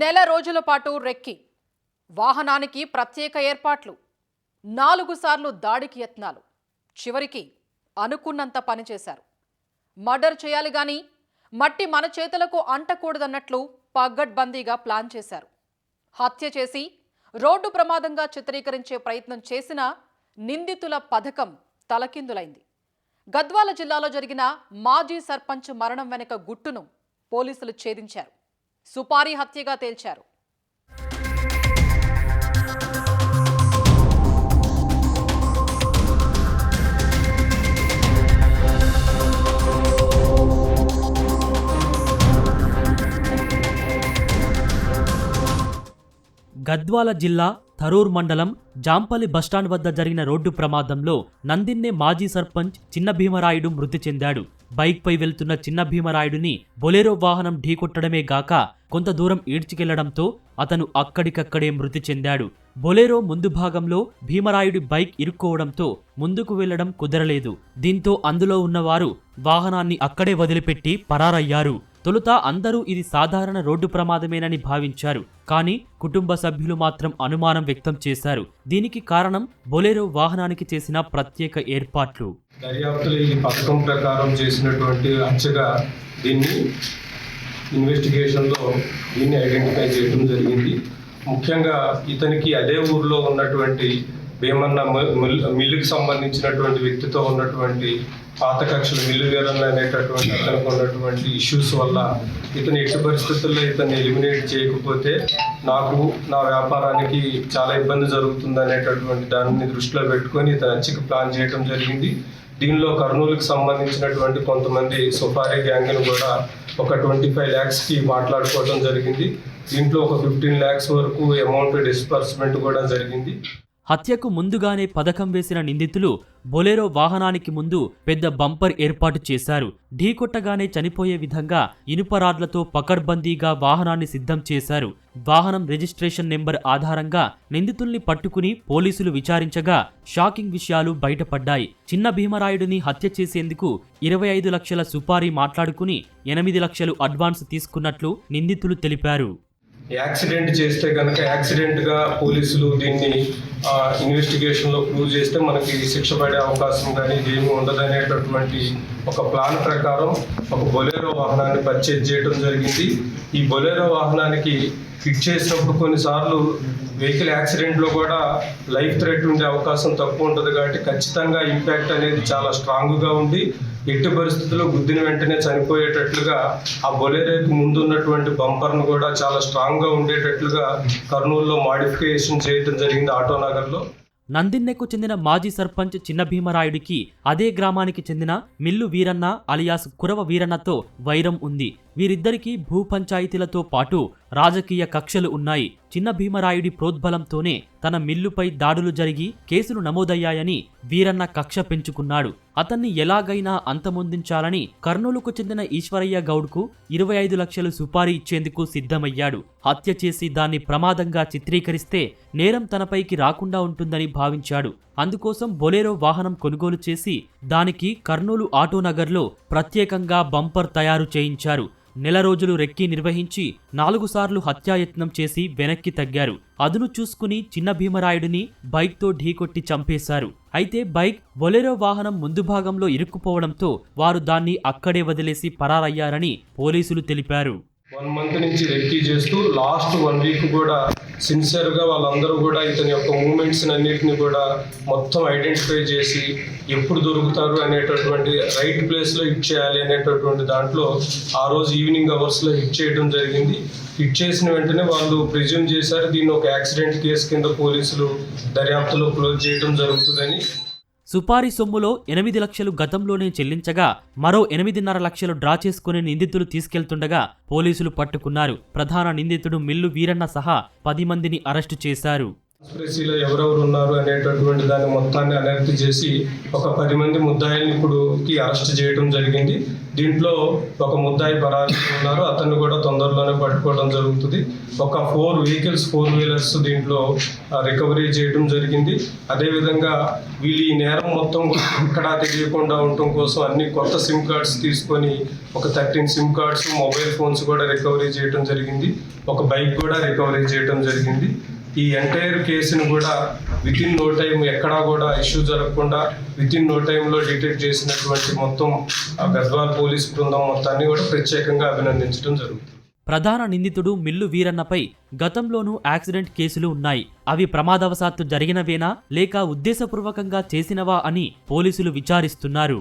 నెల రోజుల పాటు రెక్కి వాహనానికి ప్రత్యేక ఏర్పాట్లు నాలుగు సార్లు దాడికి యత్నాలు. చివరికి అనుకున్నంత పనిచేశారు మర్డర్ చేయాలి గాని మట్టి మన చేతులకు అంటకూడదన్నట్లు పగ్గడ్బందీగా ప్లాన్ చేశారు. హత్య చేసి రోడ్డు ప్రమాదంగా చిత్రీకరించే ప్రయత్నం చేసిన నిందితుల పథకం తలకిందులైంది. గద్వాల జిల్లాలో జరిగిన మాజీ సర్పంచ్ మరణం వెనుక గుట్టును పోలీసులు ఛేదించారు. సుపారీ హత్యగా తేల్చారు. గద్వాల జిల్లా థరూర్ మండలం జాంపల్లి బస్టాండ్ వద్ద జరిగిన రోడ్డు ప్రమాదంలో నందిన్నే మాజీ సర్పంచ్ చిన్న భీమరాయుడు మృతి చెందాడు. బైక్పై వెళ్తున్న చిన్న భీమరాయుడిని బొలేరో వాహనం ఢీకొట్టడమే గాక కొంత దూరం ఈడ్చికెళ్ళడంతో అతను అక్కడికక్కడే మృతి చెందాడు. బొలేరో ముందు భాగంలో భీమరాయుడి బైక్ ఇరుక్కోవడంతో ముందుకు వెళ్ళడం కుదరలేదు. దీంతో అందులో ఉన్నవారు వాహనాన్ని అక్కడే వదిలిపెట్టి పరారయ్యారు. తొలుత అందరూ ఇది సాధారణ రోడ్డు ప్రమాదమేనని భావించారు. కానీ కుటుంబ సభ్యులు మాత్రం అనుమానం వ్యక్తం చేశారు. దీనికి కారణం బొలేరో వాహనానికి చేసిన ప్రత్యేక ఏర్పాట్లు. దర్యాప్తులో ఈ పథకం ప్రకారం చేసినటువంటి హత్యగా దీన్ని ఇన్వెస్టిగేషన్లో దీన్ని ఐడెంటిఫై చేయడం జరిగింది. ముఖ్యంగా ఇతనికి అదే ఊర్లో ఉన్నటువంటి భీమన్న మిల్- మిల్లుకి సంబంధించినటువంటి వ్యక్తితో ఉన్నటువంటి పాత కక్షలు మిల్లు వీరన్న అనేటటువంటి అతనికి ఉన్నటువంటి ఇష్యూస్ వల్ల ఇతను ఎట్టి పరిస్థితుల్లో ఇతన్ని ఎలిమినేట్ చేయకపోతే నాకు నా వ్యాపారానికి చాలా ఇబ్బంది జరుగుతుంది అనేటటువంటి దానిని దృష్టిలో పెట్టుకొని ఇతను హత్యకు ప్లాన్ చేయడం జరిగింది. దీనిలో కర్నూలుకి సంబంధించినటువంటి కొంతమంది సుపారీ గ్యాంగ్ను కూడా ఒక ట్వంటీ ఫైవ్ ల్యాక్స్కి మాట్లాడుకోవడం జరిగింది. దీంట్లో ఒక ఫిఫ్టీన్ ల్యాక్స్ వరకు అమౌంట్ డిస్బర్స్మెంట్ కూడా జరిగింది. హత్యకు ముందుగానే పథకం వేసిన నిందితులు బొలెరో వాహనానికి ముందు పెద్ద బంపర్ ఏర్పాటు చేశారు. ఢీకొట్టగానే చనిపోయే విధంగా ఇనుప రాడ్లతో పకడ్బందీగా వాహనాన్ని సిద్ధం చేశారు. వాహనం రిజిస్ట్రేషన్ నెంబర్ ఆధారంగా నిందితుల్ని పట్టుకుని పోలీసులు విచారించగా షాకింగ్ విషయాలు బయటపడ్డాయి. చిన్న భీమరాయుడిని హత్య చేసేందుకు ఇరవై ఐదు లక్షల సుపారీ మాట్లాడుకుని ఎనిమిది లక్షలు అడ్వాన్స్ తీసుకున్నట్లు నిందితులు తెలిపారు. యాక్సిడెంట్ చేస్తే కనుక యాక్సిడెంట్గా పోలీసులు దీన్ని ఇన్వెస్టిగేషన్లో ప్రూవ్ చేస్తే మనకి శిక్ష పడే అవకాశం కానీ ఏమి ఉండదనేటటువంటి ఒక ప్లాన్ ప్రకారం ఒక బొలెరో వాహనాన్ని పర్చేజ్ చేయడం జరిగింది. ఈ బొలెరో వాహనానికి ఫిట్ చేసినప్పుడు కొన్నిసార్లు వెహికల్ యాక్సిడెంట్లో కూడా లైఫ్ థ్రెట్ ఉండే అవకాశం తక్కువ ఉంటుంది కాబట్టి ఖచ్చితంగా ఇంపాక్ట్ అనేది చాలా స్ట్రాంగ్గా ఉంది. ఎట్టి పరిస్థితుల్లో గుద్దిన వెంటనే చనిపోయేటట్లుగా ఆ బొలేరోకి ముందు ఉన్నటువంటి బంపర్ను కూడా చాలా స్ట్రాంగ్గా ఉండేటట్లుగా కర్నూలులో మాడిఫికేషన్ చేయడం జరిగింది ఆటో నగర్లో. నందిన్నెకు చెందిన మాజీ సర్పంచ్ చిన్న భీమరాయుడికి అదే గ్రామానికి చెందిన మిల్లు వీరన్న అలియాస్ కురవ వీరన్నతో వైరం ఉంది. వీరిద్దరికీ భూ పంచాయతీలతో పాటు రాజకీయ కక్షలు ఉన్నాయి. చిన్న భీమరాయుడి ప్రోద్బలంతోనే తన మిల్లుపై దాడులు జరిగి కేసులు నమోదయ్యాయని వీరన్న కక్ష పెంచుకున్నాడు. అతన్ని ఎలాగైనా అంతమొందించాలని కర్నూలుకు చెందిన ఈశ్వరయ్య గౌడ్కు ఇరవై ఐదు లక్షలు సుపారీ ఇచ్చేందుకు సిద్ధమయ్యాడు. హత్య చేసి దాన్ని ప్రమాదంగా చిత్రీకరిస్తే నేరం తనపైకి రాకుండా ఉంటుందని భావించాడు. అందుకోసం బొలేరో వాహనం కొనుగోలు చేసి దానికి కర్నూలు ఆటోనగర్లో ప్రత్యేకంగా బంపర్ తయారు చేయించారు. నెల రోజులు రెక్కి నిర్వహించి నాలుగు సార్లు హత్యాయత్నం చేసి వెనక్కి తగ్గారు. అదును చూసుకుని చిన్న భీమరాయుడిని బైక్తో ఢీకొట్టి చంపేశారు. అయితే బైక్ బొలెరో వాహనం ముందు భాగంలో ఇరుక్కుపోవడంతో వారు దాన్ని అక్కడే వదిలేసి పరారయ్యారని పోలీసులు తెలిపారు. వన్ మంత్ నుంచి రెక్కీ చేస్తూ లాస్ట్ వన్ వీక్ కూడా సిన్సియర్గా వాళ్ళందరూ కూడా ఇతని యొక్క మూమెంట్స్ అన్నిటిని కూడా మొత్తం ఐడెంటిఫై చేసి ఎప్పుడు దొరుకుతారు అనేటటువంటి రైట్ ప్లేస్లో హిట్ చేయాలి అనేటటువంటి దాంట్లో ఆ రోజు ఈవినింగ్ అవర్స్లో హిట్ చేయడం జరిగింది. హిట్ చేసిన వెంటనే వాళ్ళు ప్రిజ్యూమ్ చేశారు దీన్ని ఒక యాక్సిడెంట్ కేసు కింద పోలీసులు దర్యాప్తులో క్లోజ్ చేయడం జరుగుతుందని. సుపారీ సొమ్ములో ఎనిమిది లక్షలు గతంలోనే చెల్లించగా మరో ఎనిమిదిన్నర లక్షలు డ్రా చేసుకుని నిందితులు తీసుకెళ్తుండగా పోలీసులు పట్టుకున్నారు. ప్రధాన నిందితుడు మిల్లు వీరన్న సహా పది మందిని అరెస్టు చేశారు. కాన్స్పిరసీలో ఎవరెవరు ఉన్నారు అనేటటువంటి దాన్ని మొత్తాన్ని అనర్థి చేసి ఒక పది మంది ముద్దాయిల్ని ఇప్పుడుకి అరెస్ట్ చేయడం జరిగింది. దీంట్లో ఒక ముద్దాయి పరారి ఉన్నారు. అతన్ని కూడా తొందరలోనే పట్టుకోవడం జరుగుతుంది. ఒక ఫోర్ వెహికల్స్ ఫోర్ వీలర్స్ దీంట్లో రికవరీ చేయడం జరిగింది. అదేవిధంగా వీళ్ళు ఈ నేరం మొత్తం కూడా ఎక్కడా తెలియకుండా ఉండటం కోసం అన్ని కొత్త సిమ్ కార్డ్స్ తీసుకొని ఒక thirteen SIM cards mobile phones కూడా రికవరీ చేయడం జరిగింది. ఒక బైక్ కూడా రికవరీ చేయడం జరిగింది. ఈ ఎంటైర్ కేసును కూడా విత్ ఇన్ నో టైం ఎక్కడా కూడా ఇష్యూ జరగకుండా విత్ ఇన్ నో టైంలో డిటెక్ట్ చేసినటువంటి మొత్తం గద్వాల్ పోలీస్ బృందం మొత్తాన్ని కూడా ప్రత్యేకంగా అభినందించడం జరుగుతుంది. ప్రధాన నిందితుడు మిల్లు వీరన్నపై గతంలోనూ యాక్సిడెంట్ కేసులు ఉన్నాయి. అవి ప్రమాదవశాత్తు జరిగినవేనా లేక ఉద్దేశపూర్వకంగా చేసినవా అని పోలీసులు విచారిస్తున్నారు.